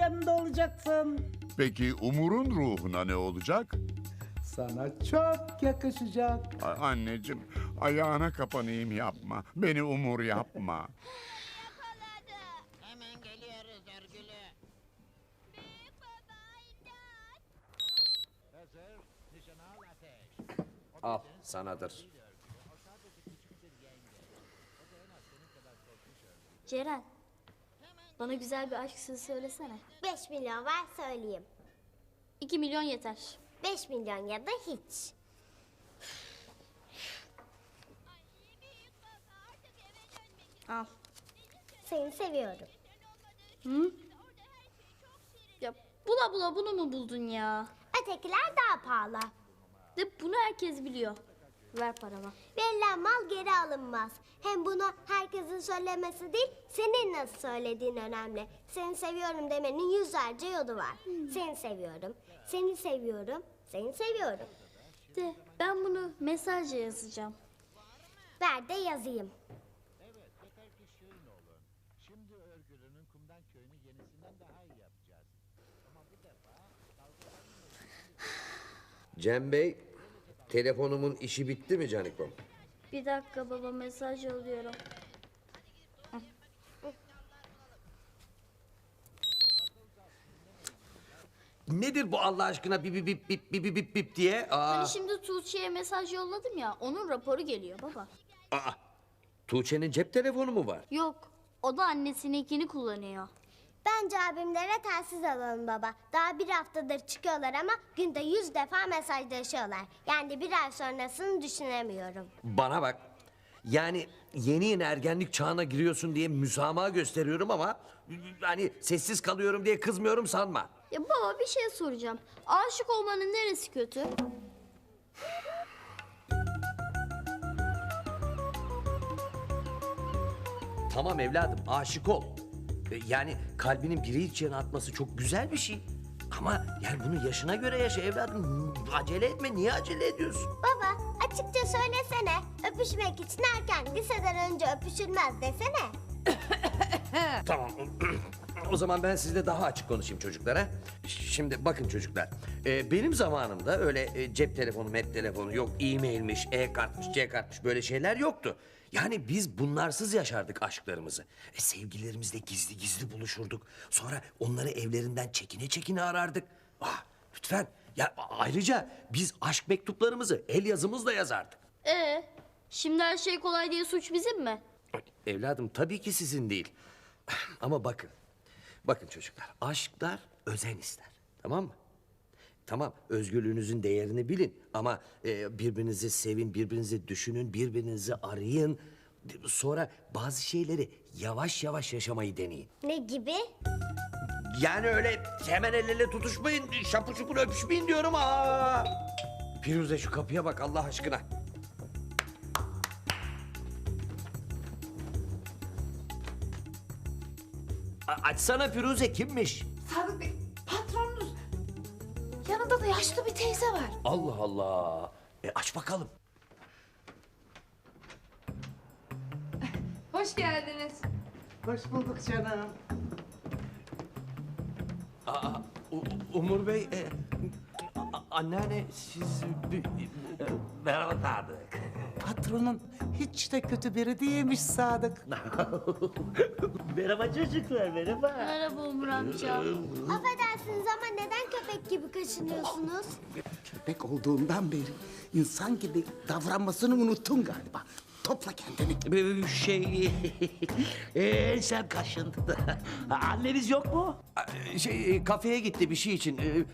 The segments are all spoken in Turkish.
yanında olacaksın. Peki Umur'un ruhuna ne olacak? Sana çok yakışacak. A- anneciğim ayağına kapanayım yapma. Beni Umur yapma. Hemen geliyoruz örgülü. Al sanadır. Ceren. Bana güzel bir aşk sözü söylesene. 5 milyon var söyleyeyim. 2 milyon yeter. 5 milyon ya da hiç. Al. Seni seviyorum. Ya bula bula bunu mu buldun ya? Ötekiler daha pahalı. De bunu herkes biliyor. Ver paramı. Verilen mal geri alınmaz. Hem bunu herkesin söylemesi değil, senin nasıl söylediğin önemli. Seni seviyorum demenin yüzlerce yolu var. Seni seviyorum, seni seviyorum, seni seviyorum. De ben bunu mesajla yazacağım. Ver de yazayım. Cem Bey, Telefonumun işi bitti mi Canikom? Bir dakika baba mesaj alıyorum. Nedir bu Allah aşkına bip bip bip bip bip bip bip diye? Aa, Hani şimdi Tuğçe'ye mesaj yolladım ya onun raporu geliyor baba. aa, Tuğçe'nin cep telefonu mu var? Yok o da annesininkini kullanıyor. Bence abimlere telsiz alalım baba. Daha bir haftadır çıkıyorlar ama günde yüz defa mesajlaşıyorlar. Yani bir ay sonrasını düşünemiyorum. Bana bak. Yani yeni yeni ergenlik çağına giriyorsun diye müsamaha gösteriyorum ama hani sessiz kalıyorum diye kızmıyorum sanma. Ya baba bir şey soracağım. Aşık olmanın neresi kötü? Tamam evladım aşık ol. E, Yani kalbinin biri için atması çok güzel bir şey. Ama yani bunu yaşına göre yaşa evladım. Acele etme niye acele ediyorsun? Baba açıkça söylesene. Öpüşmek için erken liseden önce öpüşülmez desene. Tamam. O zaman ben sizle daha açık konuşayım çocuklara. Şimdi bakın çocuklar. e, benim zamanımda öyle e, cep telefonu, met telefonu yok, e-mailmiş, e-kartmış, c-kartmış böyle şeyler yoktu. Yani biz bunlarsız yaşardık aşklarımızı. E, sevgililerimizle gizli gizli buluşurduk. Sonra onları evlerinden çekine çekine arardık. Ah, lütfen. Ya ayrıca biz aşk mektuplarımızı el yazımızla yazardık. Ee, şimdi her şey kolay diye suç bizim mi? Evladım tabii ki sizin değil. Ama bakın. Bakın çocuklar. Aşklar özen ister. Tamam mı? Tamam özgürlüğünüzün değerini bilin. Ama e, birbirinizi sevin, birbirinizi düşünün, birbirinizi arayın. Sonra bazı şeyleri yavaş yavaş yaşamayı deneyin. Ne gibi? Yani öyle hemen el ele tutuşmayın, şapur şupur öpüşmeyin diyorum. Aa! Firuze şu kapıya bak Allah aşkına. A- açsana Firuze kimmiş? Sadık Bey, patronunuz. Yanında da yaşlı bir teyze var. Allah Allah. E aç bakalım. Hoş geldiniz. Hoş bulduk canım. Aa, U- Umur Bey, e, a- anneanne siz... Merhaba Sadık. Patronun hiç de kötü biri değilmiş Sadık. Merhaba çocuklar, merhaba. Merhaba Umur amca. Affedersiniz ama neden köpek gibi kaşınıyorsunuz? Köpek olduğundan beri insan gibi davranmasını unuttun galiba. Topla kendini. Ee, Şey, ee, sen kaşındı da. Anneniz yok mu? Şey, e, kafeye gitti bir şey için. E, e,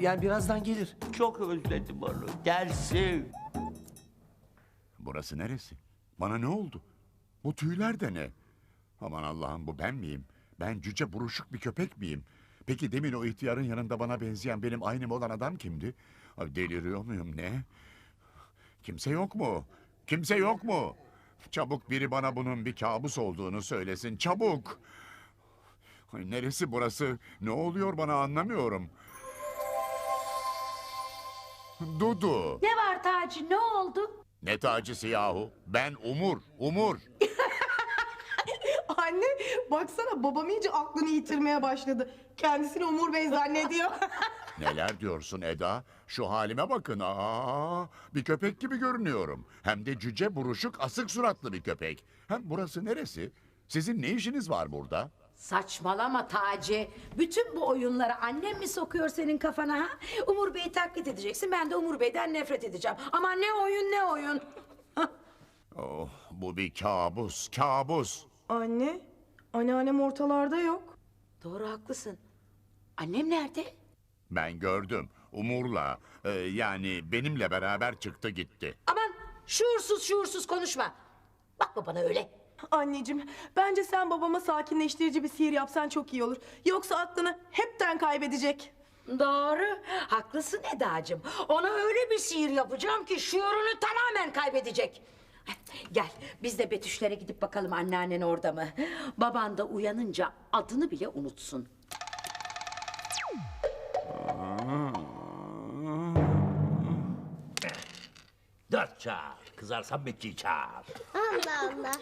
Yani birazdan gelir. Çok özledim onu. Gelsin. Burası neresi? Bana ne oldu? Bu tüyler de ne? Aman Allah'ım bu ben miyim? Ben cüce buruşuk bir köpek miyim? Peki demin o ihtiyarın yanında bana benzeyen benim aynım olan adam kimdi? Ay, deliriyor muyum ne? Kimse yok mu? Kimse yok mu? Çabuk biri bana bunun bir kabus olduğunu söylesin. Çabuk! Ay, neresi burası? Ne oluyor bana anlamıyorum. Dudu. Ne var Taci, ne oldu? Ne tacısı yahu? Ben Umur, Umur. Anne baksana babam iyice aklını yitirmeye başladı. Kendisini Umur Bey zannediyor. Neler diyorsun Eda? Şu halime bakın. Aa, bir köpek gibi görünüyorum. Hem de cüce buruşuk asık suratlı bir köpek. Hem burası neresi? Sizin ne işiniz var burada? Saçmalama Taci. Bütün bu oyunları annem mi sokuyor senin kafana ha? Umur Bey'i taklit edeceksin. Ben de Umur Bey'den nefret edeceğim. Ama ne oyun ne oyun. Oh, bu bir kabus, kabus. Anne, anneannem ortalarda yok. Doğru haklısın. Annem nerede? Ben gördüm. Umur'la, e, yani benimle beraber çıktı gitti. Aman şuursuz şuursuz konuşma. Bakma bana öyle. Anneciğim, bence sen babama sakinleştirici bir sihir yapsan çok iyi olur. Yoksa aklını hepten kaybedecek. Doğru. Haklısın Eda'cığım. Ona öyle bir sihir yapacağım ki şuurunu tamamen kaybedecek. Gel biz de Betüşlere gidip bakalım anneannen orada mı? Baban da uyanınca adını bile unutsun. Dört çağır. Kızarsan Bekçiyi çağır. Allah Allah.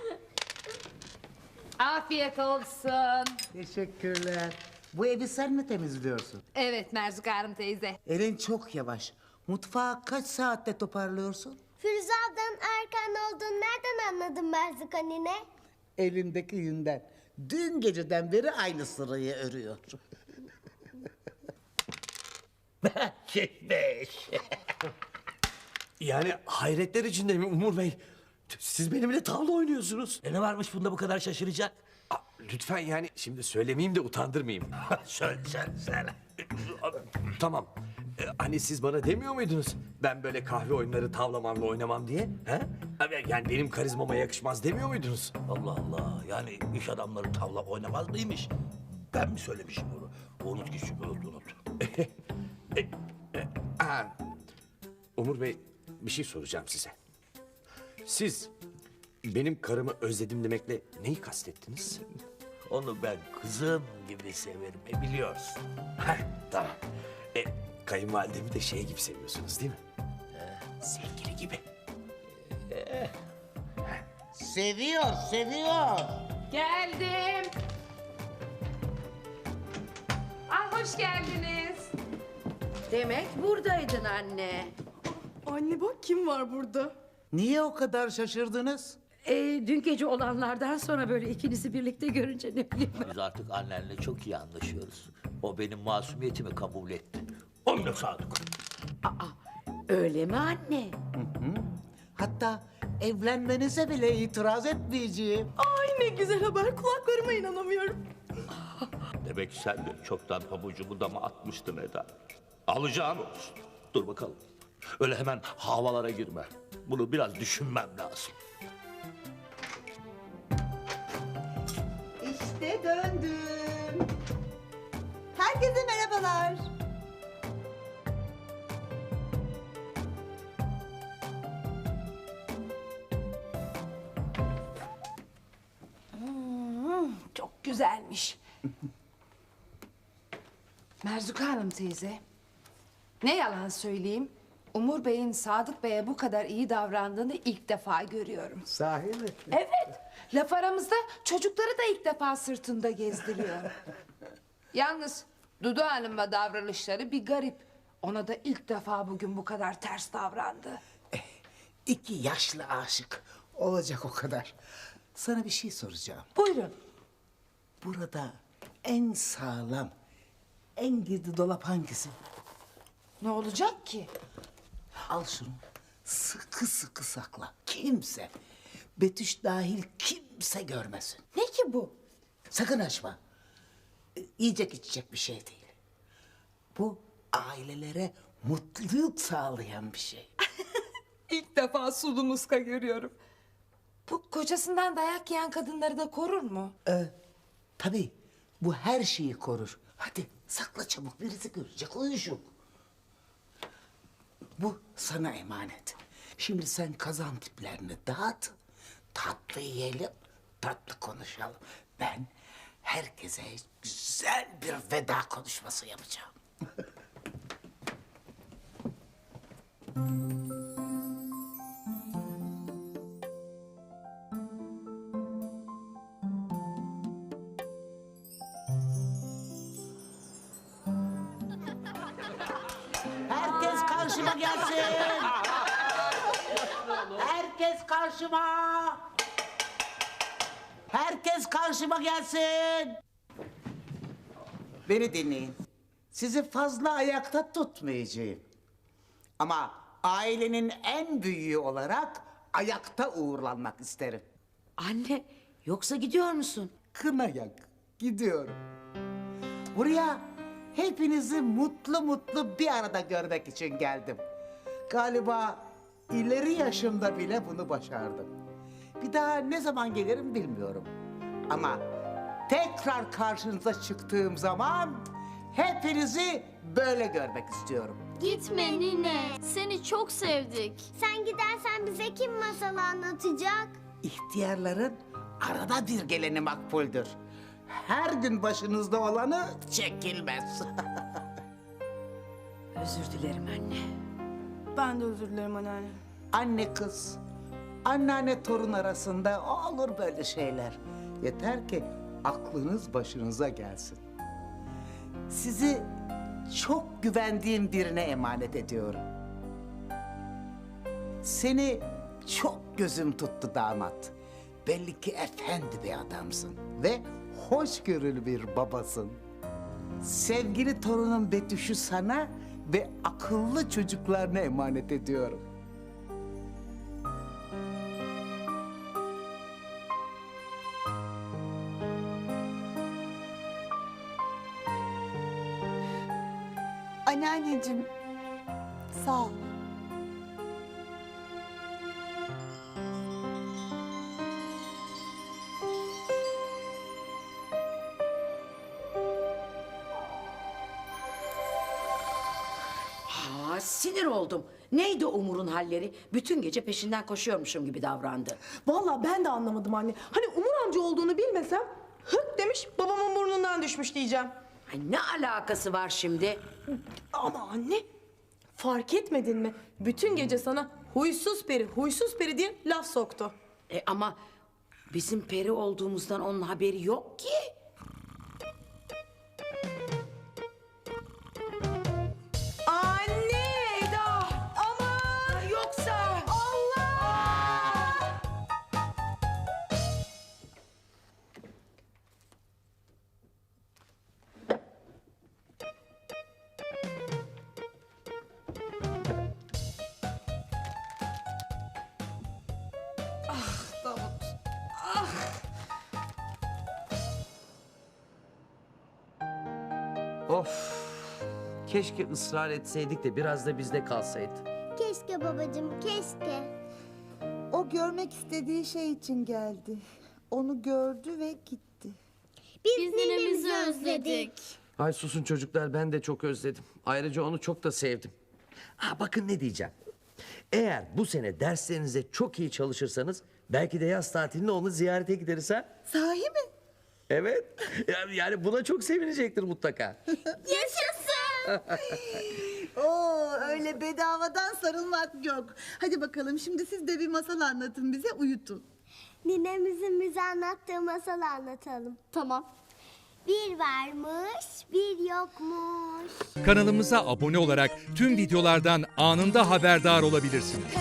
Afiyet olsun. Teşekkürler. Bu evi sen mi temizliyorsun? Evet Merzik Hanım teyze. Elin çok yavaş. Mutfağı kaç saatte toparlıyorsun? Firuze ablanın erken olduğunu nereden anladın Merzik annene? Elindeki yünden. Dün geceden beri aynı sırayı örüyor. Şey beş. Yani hayretler içinde mi Umur Bey? Siz benimle tavla oynuyorsunuz. E ne varmış bunda bu kadar şaşıracak? Aa, lütfen yani şimdi söylemeyeyim de utandırmayayım. söyle söyle söyle. tamam. Ee, hani siz bana demiyor muydunuz? Ben böyle kahve oyunları tavlamanla oynamam diye. He? Yani benim karizmama yakışmaz demiyor muydunuz? Allah Allah. Yani iş adamları tavla oynamaz mıymış? Ben mi söylemişim bunu? Unut gitsin unut unut. Ha. Umur Bey bir şey soracağım size. Siz benim karımı özledim demekle neyi kastettiniz? Onu ben kızım gibi severim e biliyorsun. Heh, tamam. E, kayınvalidemi de şey gibi seviyorsunuz değil mi? Sevgili gibi. Seviyor, seviyor. Geldim. Ah hoş geldiniz. Demek buradaydın anne. Anne bak kim var burada? Niye o kadar şaşırdınız? Ee, dün gece olanlardan sonra böyle ikinizi birlikte görünce ne bileyim ben. Biz artık annenle çok iyi anlaşıyoruz. O benim masumiyetimi kabul etti. Onunla sadık. Aa, öyle mi anne? Hatta evlenmenize bile itiraz etmeyeceğim. Ay ne güzel haber, kulaklarıma inanamıyorum. Demek sen de çoktan pabucumu dama atmıştın Eda. Alacağın olsun. Dur bakalım. Öyle hemen havalara girme. Bunu biraz düşünmem lazım. İşte döndüm. Herkese merhabalar. Çok güzelmiş. Merzuka Hanım teyze. Ne yalan söyleyeyim. Umur Bey'in Sadık Bey'e bu kadar iyi davrandığını ilk defa görüyorum. Sahi mi? Evet. Laf aramızda çocukları da ilk defa sırtında gezdiriyor. Yalnız Dudu Hanım'la davranışları bir garip. Ona da ilk defa bugün bu kadar ters davrandı. İki yaşlı aşık. Olacak o kadar. Sana bir şey soracağım. Buyurun. Burada en sağlam, en gizli dolap hangisi? Ne olacak ki? Al şunu. Sıkı sıkı sakla. Kimse, Betüş dahil kimse görmesin. Ne ki bu? Sakın açma. E, Yiyecek içecek bir şey değil. Bu ailelere mutluluk sağlayan bir şey. İlk defa sulu muska görüyorum. Bu kocasından dayak yiyen kadınları da korur mu? Tabii bu her şeyi korur. Hadi sakla çabuk birisi görecek uyuşuk. Bu sana emanet. Şimdi sen kazan tiplerini dağıt. Tatlı yiyelim, tatlı konuşalım. Ben herkese güzel bir veda konuşması yapacağım. Karşıma. Herkes karşıma gelsin. Beni dinleyin. Sizi fazla ayakta tutmayacağım. Ama ailenin en büyüğü olarak ayakta uğurlanmak isterim. Anne yoksa gidiyor musun? Kına yak. Gidiyorum. Buraya hepinizi mutlu mutlu bir arada görmek için geldim. Galiba ileri yaşımda bile bunu başardım. Bir daha ne zaman gelirim bilmiyorum. Ama tekrar karşınıza çıktığım zaman hepinizi böyle görmek istiyorum. Gitme nine. Seni çok sevdik. Sen gidersen bize kim masal anlatacak? İhtiyarların arada bir geleni makbuldür. Her gün başınızda olanı çekilmez. Özür dilerim anne. Ben de özür dilerim anneanne. Anne kız, anneanne torun arasında olur böyle şeyler. Yeter ki aklınız başınıza gelsin. Sizi çok güvendiğim birine emanet ediyorum. Seni çok gözüm tuttu damat. Belli ki efendi bir adamsın ve hoşgörülü bir babasın. Sevgili torunum Betüş'ü sana ve akıllı çocuklarına emanet ediyorum. Anneanneciğim sağ ol. Sinir oldum. Neydi Umur'un halleri? Bütün gece peşinden koşuyormuşum gibi davrandı. Vallahi ben de anlamadım anne. Hani Umur amca olduğunu bilmesem hık demiş babamın burnundan düşmüş diyeceğim. Ay, ne alakası var şimdi? Ama anne fark etmedin mi? Bütün gece sana huysuz peri huysuz peri diye laf soktu. E, ama bizim peri olduğumuzdan onun haberi yok ki. Of. Keşke ısrar etseydik de biraz da bizde kalsaydı. Keşke babacığım, keşke. O görmek istediği şey için geldi. Onu gördü ve gitti. Biz, Biz ninemizi özledik. Ay susun çocuklar ben de çok özledim. Ayrıca onu çok da sevdim. Ha bakın ne diyeceğim. Eğer bu sene derslerinize çok iyi çalışırsanız belki de yaz tatilinde onu ziyarete gideriz ha. Sahi mi? Evet. Yani, yani buna çok sevinecektir mutlaka. Yaşasın! Oo öyle bedavadan sarılmak yok. Hadi bakalım şimdi siz de bir masal anlatın bize uyutun. Ninemizin bize anlattığı masalı anlatalım. Tamam. Bir varmış, bir yokmuş. Kanalımıza abone olarak tüm videolardan anında haberdar olabilirsiniz.